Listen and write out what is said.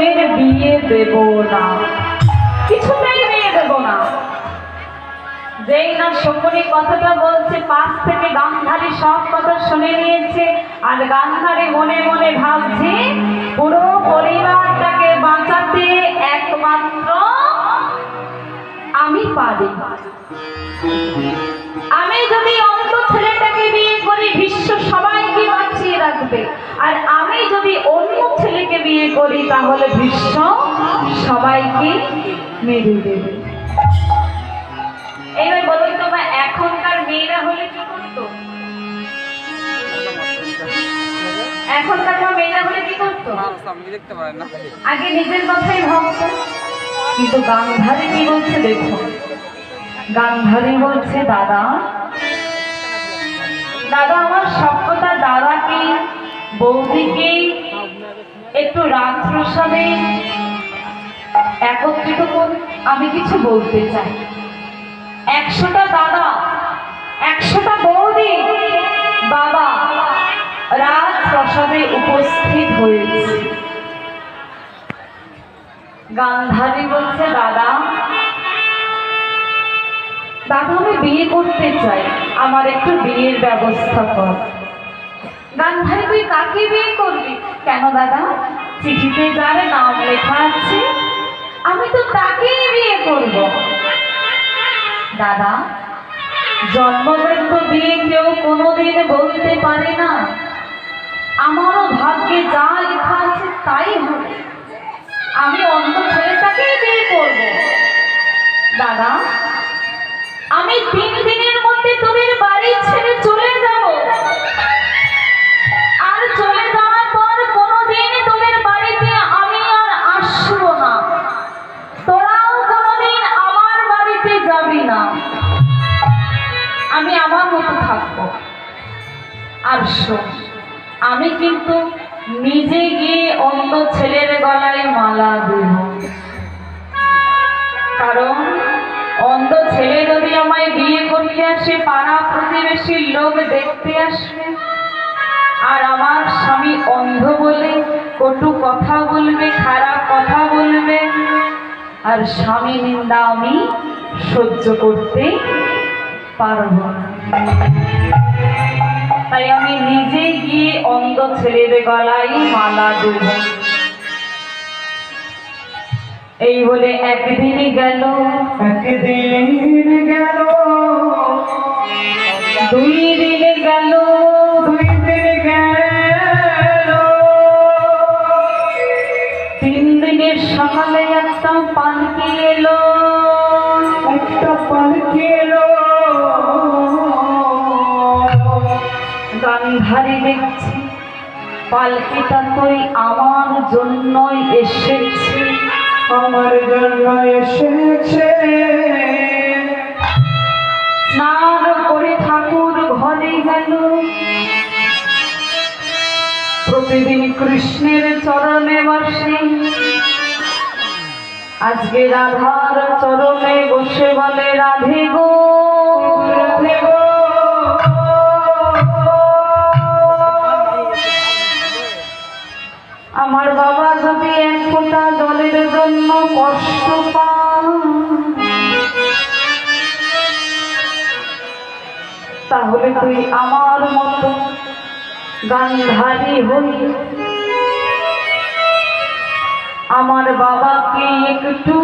কোনোদিন বিয়ে দেব না। কিছুতেই বিয়ে দেব না। যেই না শকুনি কথাটা বলছে, পাশ থেকে গান্ধারী সব কথা শুনে নিয়েছে, আর গান্ধারী মনে মনে ভাবছে, পুরো পরিবারটাকে বাঁচাতে একমাত্র আমি পারি। তাহলে বিশ্ব সবাইকে মেরে দেবে। এইবার বলুন তো এখনকার মেয়েরা হলে কি করতো? এখনকার মেয়েরা হলে কি করতো? আগে নিজের ভাবতো। কিন্তু কি বলছে বলছে, দাদা দাদা, আমার বৌদিকে একটু রাজপ্রসাদে একত্রিত করে আমি কিছু বলতে চাই। একশোটা দাদা, একশোটা বৌদি, বাবা রাজপ্রসাদে উপস্থিত হয়েছে। গান্ধারী বলছে, দাদা দাদা, আমি বিয়ে করতে চাই। আমার একটু বিয়ের ব্যবস্থা কর। গান্ধারী তুই কাকে বিয়ে করবি? কেন দাদা? চিঠিতে যার নাম লেখা আছে, আমি তো তাকেই বিয়ে করব। দাদা জন্মগত বিয়ে কেউ কোনোদিন বলতে পারে না। আমারও ভাগ্যে যা লেখা আছে তাই হবে। আমি অন্য ছেলেটাকেই বিয়ে করব। দাদা, আমি তিন দিনের মধ্যে তোদের বাড়ি ছেড়ে চলে মতো থাকব। আর শোন, আমি কিন্তু নিজে গিয়ে অন্য ছেলের গলায় মালা দেব। কারণ অন্ধ ছেলে যদি আমায় বিয়ে করতে আসে, পাড়া প্রতিবেশীর লোক দেখতে আসবে। আর আমার স্বামী অন্ধ বলে, কটু কথা বলবে, খারাপ কথা বলবে। আর স্বামী নিন্দা আমি সহ্য করতে পারব না। তাই আমি নিজে গিয়ে অন্ধ ছেলের গলায় মালা দেব। এই বলে একদিন গেল। একদিন গেল। দুই পালকিটা তুই আমার জন্যই এসেছে। আমার জন্য এসেছে। স্নান করে ঠাকুর ঘরে গেল। প্রতিদিন কৃষ্ণের চরণে বসে। আজকে রাধার চরণে বসে বলে, রাধে গো রাধে গো। তাহলে তুই আমার মতো গান্ধারী হই আমার বাবাকে একটু